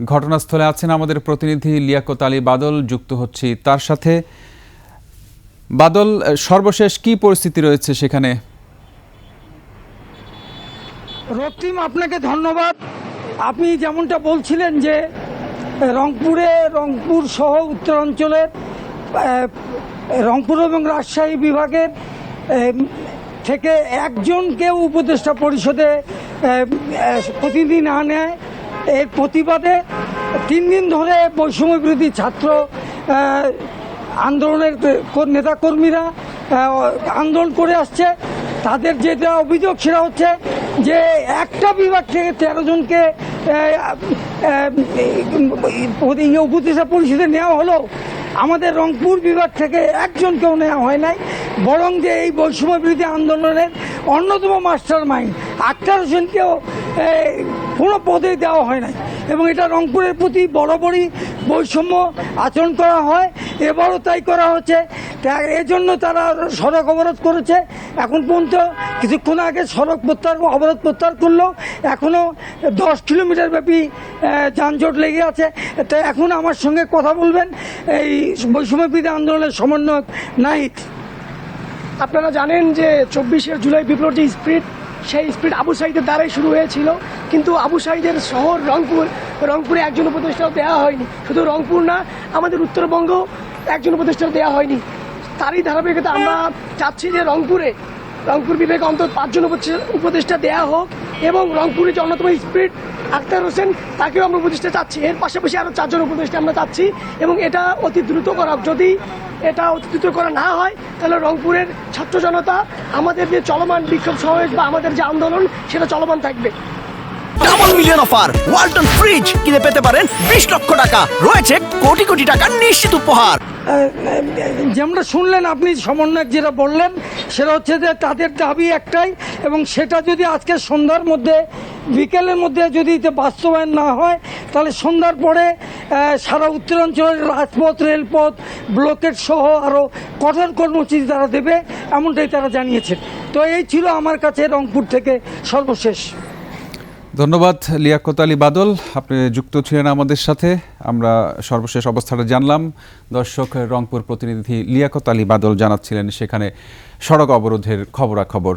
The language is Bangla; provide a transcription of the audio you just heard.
ঘটনাস্থলে আছেন আমাদের প্রতিনিধি লিয়াকত আলী বাদল যুক্ত হচ্ছি তার সাথে। বাদল সর্বশেষ কি পরিস্থিতি রয়েছে সেখানে? রক্তিম আপনাকে ধন্যবাদ। আপনি যেমনটা বলছিলেন যে রংপুরে রংপুর সহ উত্তরাঞ্চলের রংপুর এবং রাজশাহী বিভাগের থেকে একজনকেও উপদেষ্টা পরিষদে প্রতিদিন আহ, প্রতিনিধি না নেয়। এর প্রতিবাদে তিন দিন ধরে বৈষম্য বিরোধী ছাত্র আন্দোলনের নেতাকর্মীরা আন্দোলন করে আসছে। তাদের যেটা অভিযোগ সেটা হচ্ছে যে একটা বিভাগ থেকে তেরো জনকে উপদেষ্টা পরিষদে নেওয়া হলো, আমাদের রংপুর বিভাগ থেকে একজনকেও নেওয়া হয় নাই। বরং যে এই বৈষম্য বিরোধী আন্দোলনের অন্যতম মাস্টার মাইন্ড আক্তার হোসেনকেও কোনো পদে দেওয়া হয় নাই। এবং এটা রংপুরের প্রতি বরাবরই বৈষম্য আচরণ করা হয়। এবারও তাই করা হচ্ছে। এজন্য তারা সড়ক অবরোধ করেছে। এখন পর্যন্ত কিছুক্ষণ আগে সড়ক প্রত্যাহার অবরোধ প্রত্যাহার করলেও এখনও দশ কিলোমিটার ব্যাপী যানজট লেগে আছে। তো এখন আমার সঙ্গে কথা বলবেন এই বৈষম্য বিরোধী আন্দোলনের সমন্বয়ক নাহিদ। আপনারা জানেন যে চব্বিশে জুলাই বিপ্লব যে স্পিড সেই স্পিড আবু সাইদের দ্বারাই শুরু হয়েছিল। কিন্তু আবু সাইদের শহর রংপুর, রংপুরে একজন উপদেষ্টাও দেওয়া হয়নি। শুধু রংপুর না, আমাদের উত্তরবঙ্গ একজন উপদেষ্টাও দেওয়া হয়নি। তারই ধারাবাহিকতা আমরা চাচ্ছি যে রংপুরে, রংপুর বিভাগে অন্তত পাঁচজন উপদেষ্টা- দেওয়া হোক। এবং রংপুরের যে অন্যতম স্পিড আক্তার হোসেন, তাকেও আমরা উপদেষ্টা চাচ্ছি। এর পাশাপাশি আরও চারজন উপদেষ্টা আমরা চাচ্ছি এবং এটা অতি দ্রুত করা যদি এটা অতি দ্রুত করা না হয়, তাহলে রংপুরের ছাত্র জনতা, আমাদের যে চলমান বিক্ষোভ সমাবেশ বা আমাদের যে আন্দোলন, সেটা চলমান থাকবে। Double million offer Walton fridge কিনে পেতে পারেন বিশ লক্ষ টাকা। রয়েছে কোটি কোটি টাকার নিশ্চিত উপহার। যেমনটা শুনলেন আপনি, সমন্বয়ক যেটা বললেন, সেটা হচ্ছে যে তাদের দাবি একটাই, এবং সেটা যদি আজকে সন্ধ্যার মধ্যে, বিকেলের মধ্যে যদি বাস্তবায়ন না হয়, তাহলে সন্ধ্যার পরে সারা উত্তরাঞ্চলের রাজপথ, রেলপথ ব্লকেট সহ আরও কঠোর কর্মসূচি তারা দেবে, এমনটাই তারা জানিয়েছেন। তো এই ছিল আমার কাছে রংপুর থেকে সর্বশেষ। ধন্যবাদ লিয়াকত আলী বাদল। আপনি যুক্ত ছিলেন আমাদের সাথে। আমরা সর্বশেষ অবস্থাটা জানলাম। দর্শক, রংপুর প্রতিনিধি লিয়াকত আলী বাদল জানাচ্ছিলেন সেখানে সড়ক অবরোধের খবরাখবর।